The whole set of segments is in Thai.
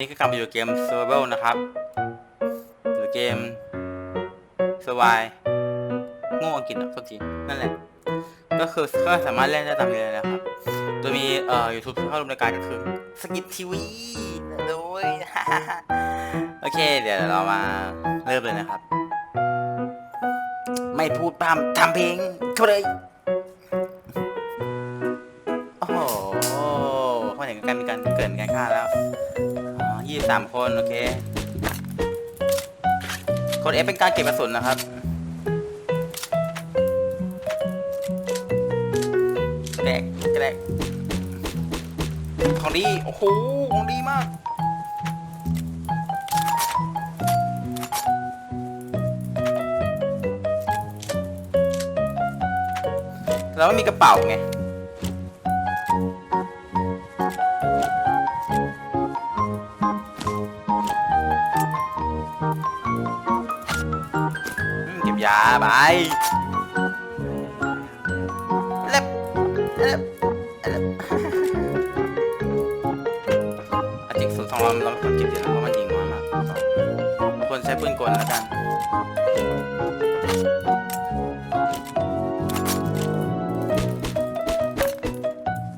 นี่ก็กลับมาอยู่เกม Survival นะครับหรือเกม Survive โง่อังกฤษอะโทษทีนั่นแหละ ก็คือก็สามารถเล่นได้ตามนี้เลยนะครับโดยมีเอ่อ YouTube เข้าร่วมรายการก็คือสกิททีวีโดยโอเค เดี๋ยวเรามาเริ่มเลยนะครับ ไม่พูดพร่ำทำเพลงเข้าเลย โอ้โหเข้ามาถึงการมีการเกรินการฆ่าแล้ว ยี่สามคนโอเคกด F เป็นการเก็บกระสุนนะครับ แกรกแกรกของดี โอ้โห ของดีมาก แล้วมีกระเป๋าไง อืมเก็บยาไปเล็บเล็บเล็บอาจิงสูตรของเราเราไม่ควรเก็บเยอะนะเพราะมันยิงน้อยมากควรใช้ปืนกลแล้วกัน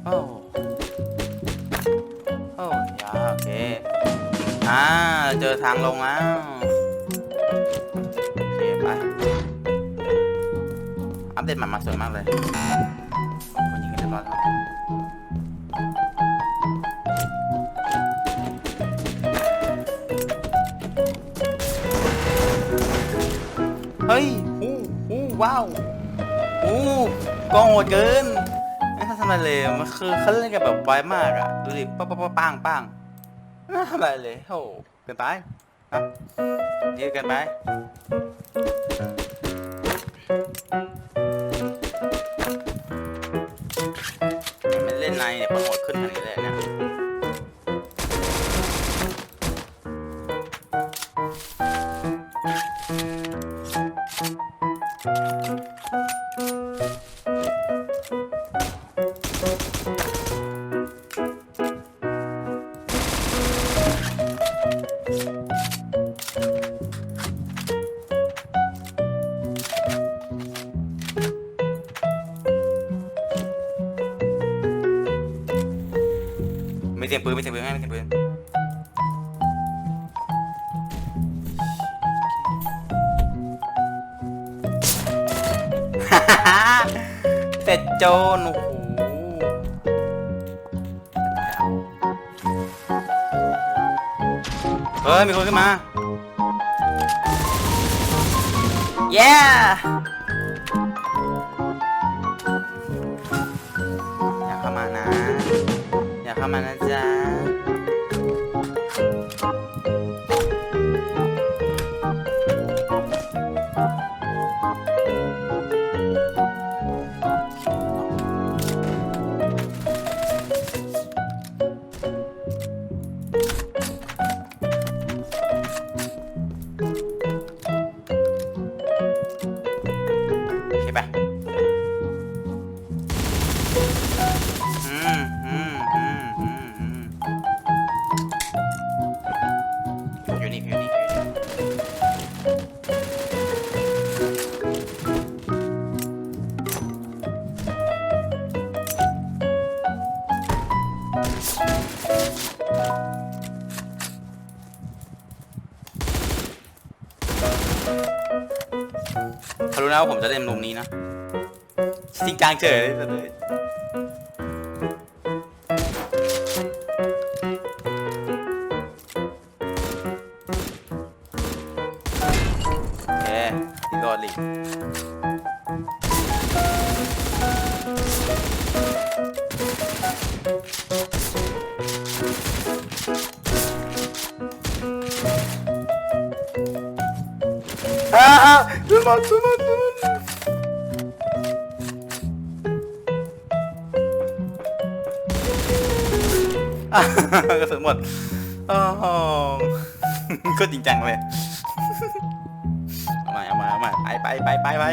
โอ้โอ้ยาโอเคอ่าเจอทางลงแล้ว อัปเดตใหม่มาสวยมากเลยคนยิงกันเรียบร้อยแล้วเฮ้ยหูหูว้าวหูกองโหดเกินไม่ทำอะไรเลย มันคือเขาเล่นกันแบบไวมากอะดูดิป้าป้าป้างปังไม่ทำอะไรเลยโอ้เกินไปครับเยอะเกินไป ในเนี่ยคนโหดขึ้นขนา โจนโอ้โหเฮ้ย มีคนขึ้นมาเนะว่าผมจะเล่นมุมนี้นะจริงจังเฉยเลยโอเคดีกอดลิอ้าวดูมาดูมา หมดโอ้ก็จริงจังเลย เอามาเอามาเอามาไปไปไปไปไป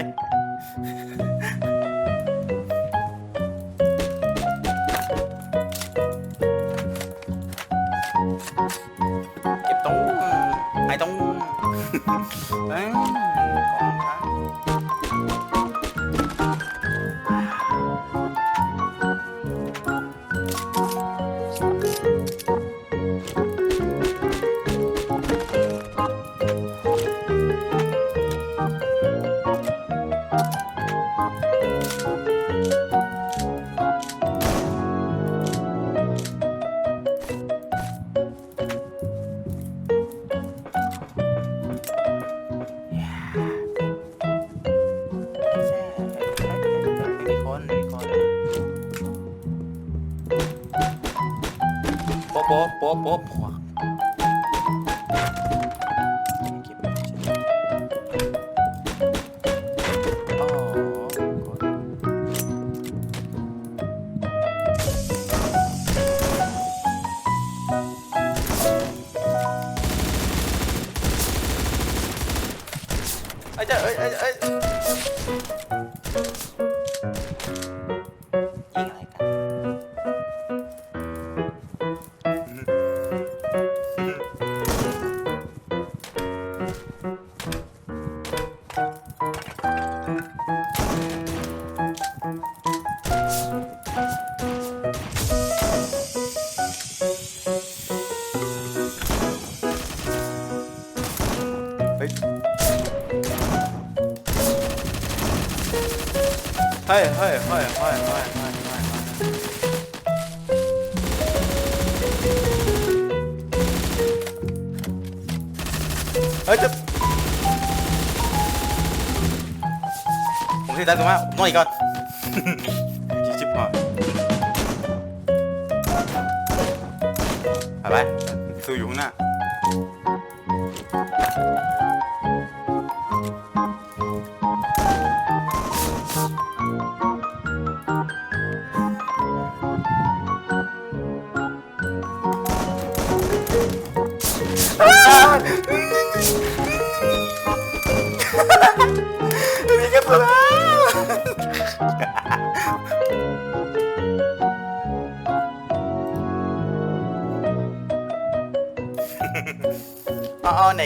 you ฮ้ยเฮ้ยเฮ้ยเฮ้ยเฮ้ยเฮ้ยเฮ้ยเฮ้ยจะผมที่ได้ตรงนั้นผมนอนอีกก่อน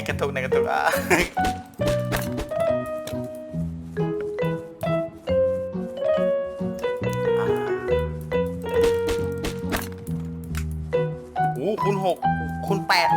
กระตุกในกระตุกอะโอ้คุณหกคุณแปด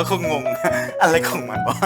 เขาคงงง อะไรของมันวะ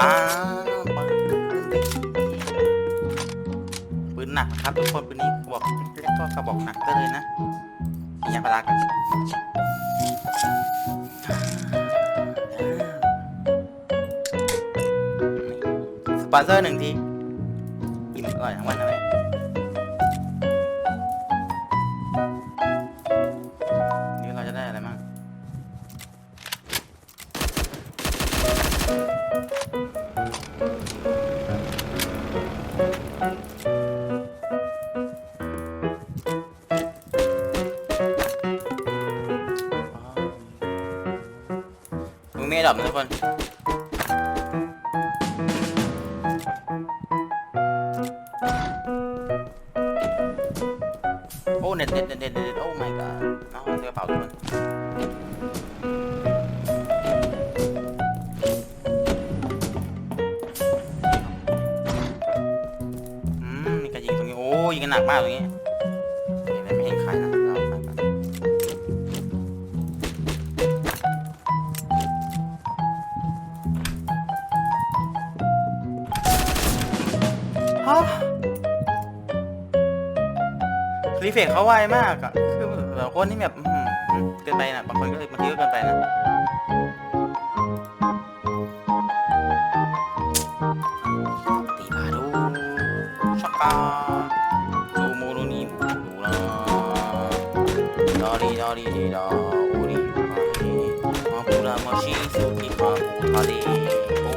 อ่าปืนหนักนะครับทุกคนปืนนี้บอกเรียกว่ากระบอกหนักก็เลยนะมียาพารากันสปอนเซอร์หนึ่งที ดับนะทุกคนโอ้เน็ตเน็ตเน็ตเน็ตเน็ตโอ้ my god เอาเจอกระเป๋าทุกคนอืมมีการยิงตรงนี้โอ้ยิงกันหนักมากตรงนี้ รีเฟกเขาไวมากอะคือแบบคนที่แบบเกินไปนะบางคนก็บางทีก็เกินไปนะตีบาดูชักกาดูโมโนนีมูดูนะดอรีดอรีดีดอโอรีมาเฮมาปูรามาชิสุกิมาปูทะเลโอ้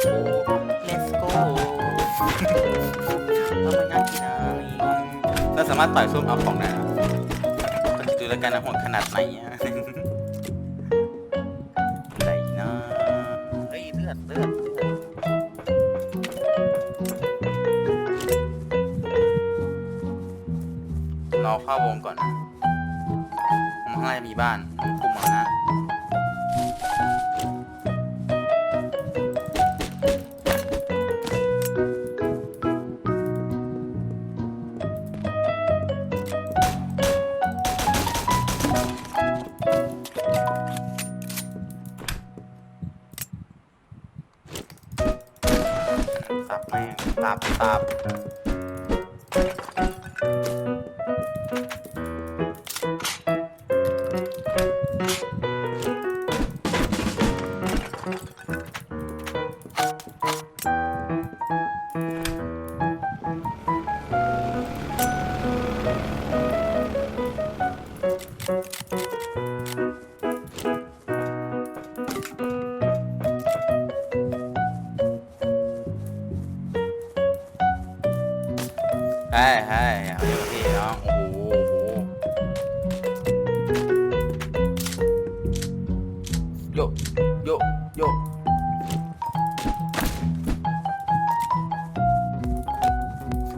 โอ้ let's go สามารถต่อยซุ่มเอาของได้นะก็คิดดูแล้วกันนะโหดขนาดไหนอะไหนนะเฮ้ยเลือดเลือดเลือดรอเข้าวงก่อนนะข้างในมีบ้านคุมเอาน ครับ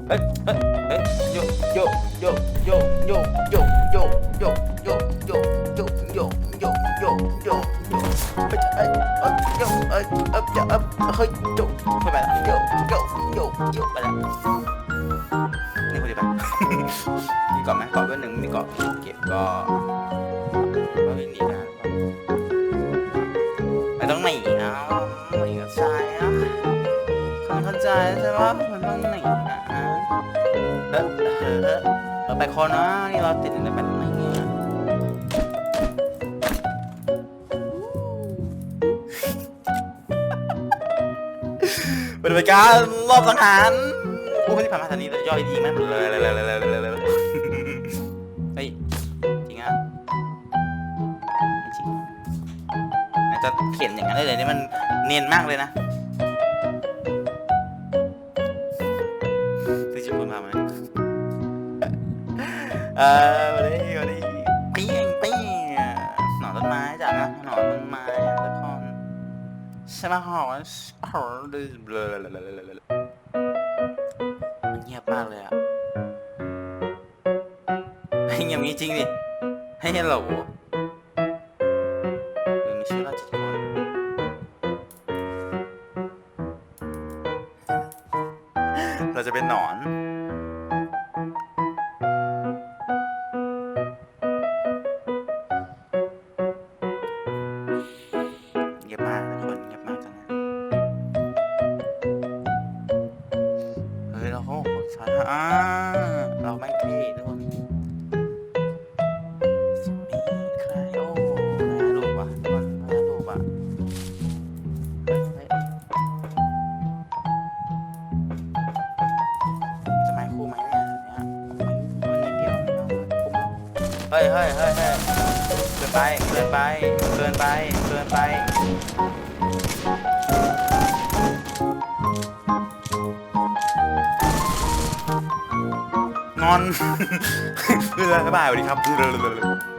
เฮ้ยเฮ้ยเฮ้ยโยโยโยโยโยโยโยโยโยโยโยโยโยโยโยโยเฮ้ยเฮ้ยเฮ้ยโยเฮ้ยเฮ้ยเฮ้ยเฮ้ยโยไปไปแล้วโยโยโยโยไปแล้วนี่คุณดีปะมีเกาะไหมเกาะเบอร์หนึ่งมีเกาะเก็บก็ก็เป็นนี่นะไม่ต้องหนีเอาไม่เข้าใจอะคุณเข้าใจใช่ปะมั ออเราไปคอนะนี่เราติดในแบบไหนเนี่ยเป็นรายการรอบสังหารผู้ที่ผ่านมาทางนี้ย่อยยิงแม่งเลยเลยเลยเลยเลยเลยเฮ้ยจริงอะไม่จริงอาจจะเขียนอย่างนั้นได้เลยนี่มันเนียนมากเลยนะ เออวันนี้วันนี้เปี้ยงเปี้ยงหนอนต้นไม้จ้ะนะหนอนต้นไม้ทุกคนใช่ไหมหอหอเลยเบลอมันเงียบมากเลยอะให้เงียบงี้จริงดิให้เห็นเหรอมีชื่อราชกิจเราจะเป็นหนอน เฮ้ยเฮ้ยเฮ้ยเกินไปเกินไปเกินไปเกินไปงอนเรือสบายสวัสดีครับ